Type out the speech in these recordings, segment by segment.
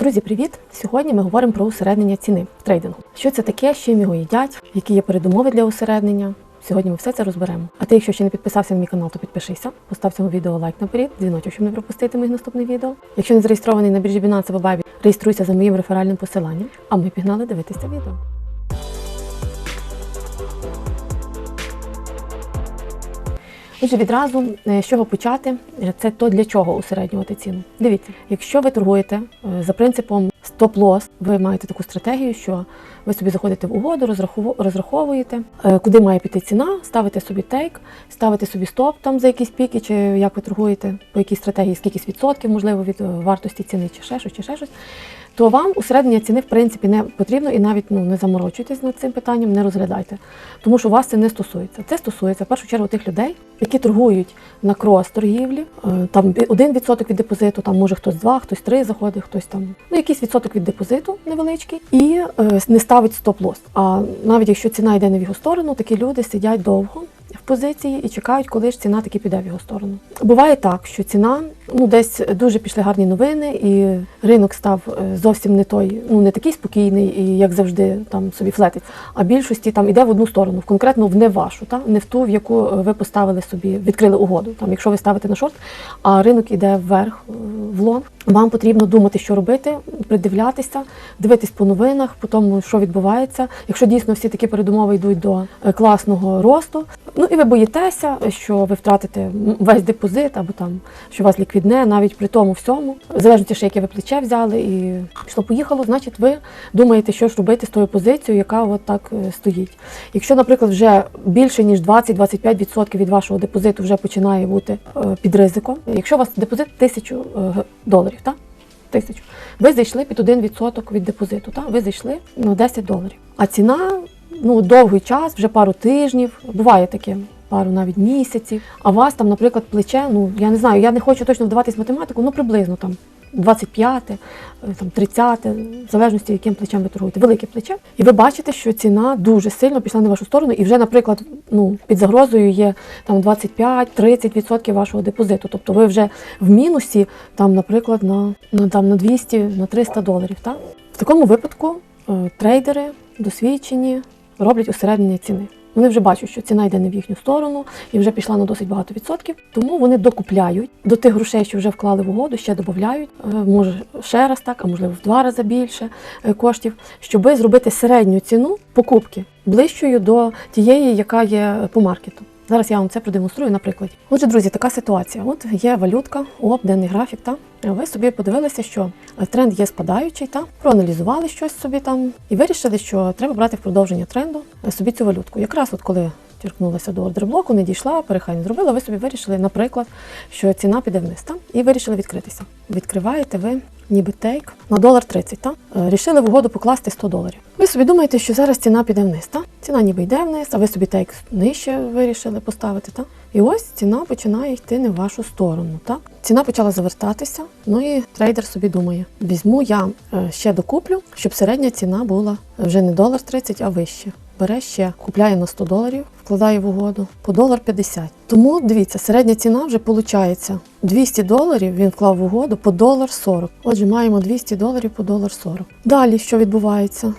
Друзі, привіт! Сьогодні ми говоримо про усереднення ціни в трейдингу. Що це таке, з чим його їдять, які є передумови для усереднення. Сьогодні ми все це розберемо. А ти, якщо ще не підписався на мій канал, то підпишися, постав цьому відео лайк наперед, дзвіночок, щоб не пропустити моїх наступних відео. Якщо не зареєстрований на біржі Binance або Bybit, реєструйся за моїм реферальним посиланням. А ми пігнали дивитися відео. Отже, відразу е, з чого почати, це то для чого усереднювати ціну. Дивіться, якщо ви торгуєте е, за принципом стоп-лосс, ви маєте таку стратегію, що ви собі заходите в угоду, розрахову- розраховуєте, е, куди має піти ціна, ставите собі тейк, ставите собі стоп там за якісь піки, чи як ви торгуєте, по якій стратегії, скількись відсотків, можливо, від вартості ціни, чи ще щось, чи ще щось. То вам усереднення ціни в принципі не потрібно і навіть ну не заморочуйтесь над цим питанням, не розглядайте, тому що вас це не стосується. Це стосується в першу чергу тих людей, які торгують на крос торгівлі. Е, Там один відсоток від депозиту, там може хтось два, хтось три заходить, хтось там ну якийсь відсоток від депозиту невеличкий, і е, не ставить стоп-лосс. А навіть якщо ціна йде не в його сторону, такі люди сидять довго. В позиції і чекають, коли ж ціна таки піде в його сторону. Буває так, що ціна ну десь дуже пішли гарні новини, і ринок став е, зовсім не той, ну не такий спокійний, і як завжди там собі флетить. А більшості там іде в одну сторону, конкретно в не вашу, та не в ту, в яку е, ви поставили собі, відкрили угоду. Там, якщо ви ставите на шорт, а ринок іде вверх е, в лонг, вам потрібно думати, що робити, придивлятися, дивитись по новинах, по тому, що відбувається. Якщо дійсно всі такі передумови йдуть до класного росту, ну і ви боїтеся, що ви втратите весь депозит або там що вас ліквідне, навіть при тому всьому, в залежності, ще яке ви плече взяли, і пішло поїхало, значить, ви думаєте, що ж робити з тою позицією, яка от так е, стоїть. Якщо, наприклад, вже більше ніж 20-25% від вашого депозиту вже починає бути е, під ризиком, якщо у вас депозит 1000 е, доларів, так? Тисячу. Ви зайшли під 1% від депозиту, так? ви зайшли на 10 доларів. А ціна ну, довгий час, вже пару тижнів, буває таке, пару навіть місяців. А вас там, наприклад, плече, ну я не знаю, я не хочу точно вдаватись в математику, ну приблизно там 25, е, там 30, в залежності, яким плечем ви торгуєте, велике плече. І ви бачите, що ціна дуже сильно пішла на вашу сторону, і вже, наприклад, ну, під загрозою є там 25-30% вашого депозиту. Тобто ви вже в мінусі, там, наприклад, на, на, там, на 200, на 300 доларів. Так? В такому випадку е, трейдери досвідчені роблять усереднення ціни. Вони вже бачать, що ціна йде не в їхню сторону і вже пішла на досить багато відсотків. Тому вони докупляють до тих грошей, що вже вклали в угоду, ще додають, е, може ще раз так, а можливо в два рази більше е, коштів, щоб зробити середню ціну покупки ближчою до тієї, яка є по маркету. Зараз я вам це продемонструю на прикладі. Отже, друзі, така ситуація. От є валютка, ОП, денний графік. Та ви собі подивилися, що тренд є спадаючий, та проаналізували щось собі там і вирішили, що треба брати в продовження тренду собі цю валютку. Якраз от коли торкнулася до ордерблоку, не дійшла, перехай не зробила. Ви собі вирішили, наприклад, що ціна піде вниз, та і вирішили відкритися. Відкриваєте ви. Ніби тейк на долар 30, та? Е, Рішили в угоду покласти 100 доларів. Ви собі думаєте, що зараз ціна піде вниз, та? Ціна ніби йде вниз, а ви собі тейк нижче вирішили поставити, та? І ось ціна починає йти не в вашу сторону, так? Ціна почала завертатися, ну і трейдер собі думає, візьму я е, ще докуплю, щоб середня ціна була вже не долар 30, а вище. Бере ще, купляє на 100 доларів, вкладає в угоду по долар 50. Тому дивіться, середня ціна вже виходить 200 доларів. Він вклав в угоду по долар 40. Отже, маємо 200 доларів по долар 40. Далі що відбувається?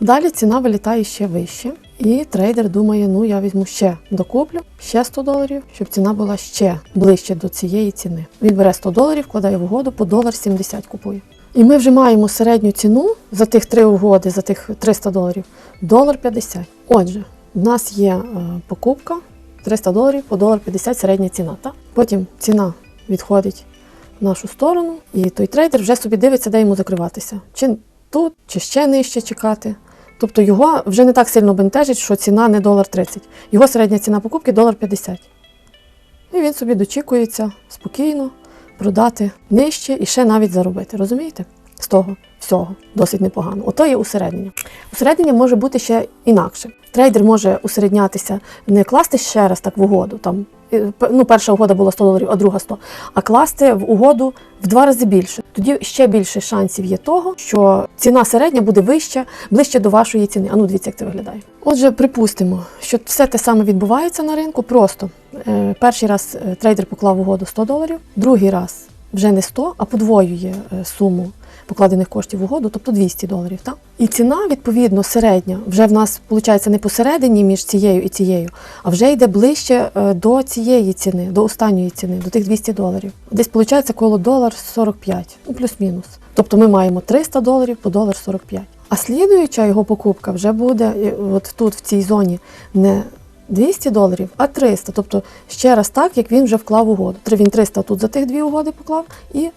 Далі ціна вилітає ще вище, і трейдер думає, ну я візьму ще докуплю, ще 100 доларів, щоб ціна була ще ближче до цієї ціни. Він бере 100 доларів, вкладає в угоду, по долар 70 купує. І ми вже маємо середню ціну за тих три угоди, за тих 300 доларів, долар 50. Отже, в нас є е, покупка 300 доларів по долар 50 середня ціна. Так? Потім ціна відходить в нашу сторону, і той трейдер вже собі дивиться, де йому закриватися. Чи тут, чи ще нижче чекати. Тобто його вже не так сильно бентежить, що ціна не долар 30. Його середня ціна покупки долар 50. І він собі дочікується спокійно продати нижче і ще навіть заробити. Розумієте? З того всього досить непогано. Ото є усереднення. Усереднення може бути ще інакше. Трейдер може усереднятися, не класти ще раз так в угоду. Там е, ну, перша угода була 100 доларів, а друга 100, а класти в угоду в два рази більше. Тоді ще більше шансів є того, що ціна середня буде вища, ближче до вашої ціни. А ну дивіться, як це виглядає. Отже, припустимо, що все те саме відбувається на ринку. Просто е, перший раз е, трейдер поклав угоду 100 доларів, другий раз вже не 100, а подвоює е, суму покладених коштів в угоду, тобто 200 доларів. Так? І ціна, відповідно, середня вже в нас виходить не посередині між цією і цією, а вже йде ближче е, до цієї ціни, до останньої ціни, до тих 200 доларів. Десь виходить коло долар 45, ну плюс-мінус. Тобто ми маємо 300 доларів по долар 45. А слідуюча його покупка вже буде е, от тут, в цій зоні, не 200 доларів, а 300. Тобто ще раз так, як він вже вклав угоду. Він 300 тут за тих дві угоди поклав, і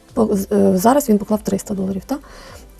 е, зараз він поклав 300 доларів. Так?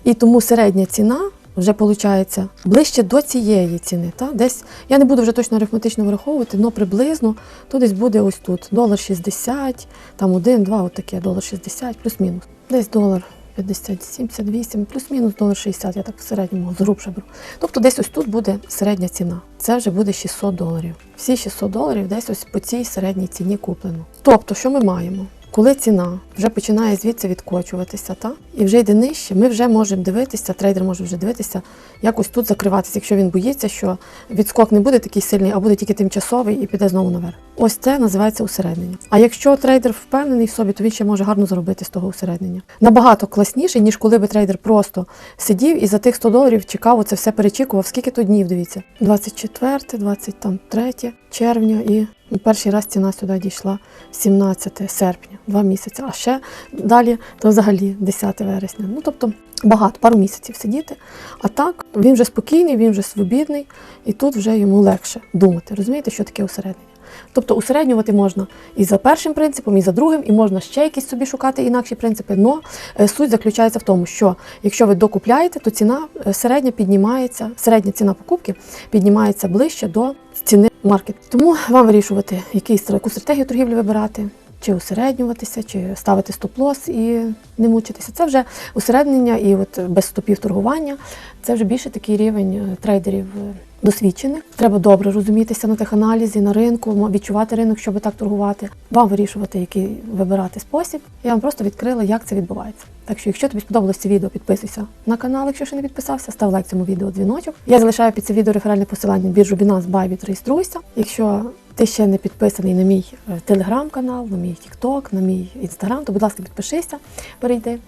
І тому середня ціна вже виходить ближче до цієї ціни. Так? Десь, я не буду вже точно арифметично вираховувати, але приблизно то десь буде ось тут. Долар 60, там 1, 2, от таке, долар 60, плюс-мінус. Десь долар 50, 78, плюс-мінус долар 60, я так в середньому згрубше беру. Тобто десь ось тут буде середня ціна. Це вже буде 600 доларів. Всі 600 доларів десь ось по цій середній ціні куплено. Тобто, що ми маємо? Коли ціна вже починає звідси відкочуватися, та і вже йде нижче, ми вже можемо дивитися, трейдер може вже дивитися, як ось тут закриватися, якщо він боїться, що відскок не буде такий сильний, а буде тільки тимчасовий і піде знову наверх. Ось це називається усереднення. А якщо трейдер впевнений в собі, то він ще може гарно заробити з того усереднення. Набагато класніше, ніж коли би трейдер просто сидів і за тих 100 доларів чекав, оце все перечікував. Скільки то днів, дивіться? 24, 23 червня і перший раз ціна сюди дійшла 17 серпня, два місяці. А ще далі то взагалі 10 вересня. Ну тобто багато, пару місяців сидіти. А так він вже спокійний, він вже свобідний, і тут вже йому легше думати. Розумієте, що таке усереднення? Тобто усереднювати можна і за першим принципом, і за другим, і можна ще якісь собі шукати інакші принципи. Но е, суть заключається в тому, що якщо ви докупляєте, то ціна е, середня піднімається, середня ціна покупки піднімається ближче до ціни маркет. Тому вам вирішувати, який, яку стратегію торгівлі вибирати. Чи усереднюватися, чи ставити стоп-лос і не мучитися. Це вже усереднення і от без стопів торгування. Це вже більше такий рівень е, трейдерів е, досвідчених. Треба добре розумітися на теханалізі, на ринку, відчувати ринок, щоб так торгувати. Вам вирішувати, який вибирати спосіб. Я вам просто відкрила, як це відбувається. Так що, якщо тобі сподобалось це відео, підписуйся на канал, якщо ще не підписався, став лайк цьому відео, дзвіночок. Я залишаю під це відео реферальне посилання біржу Binance Bybit, реєструйся. Якщо ти ще не підписаний на мій е, телеграм-канал, на мій тікток, на мій інстаграм, то будь ласка, підпишися, перейди.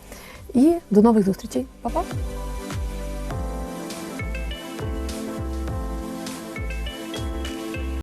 І до нових зустрічей. Па-па!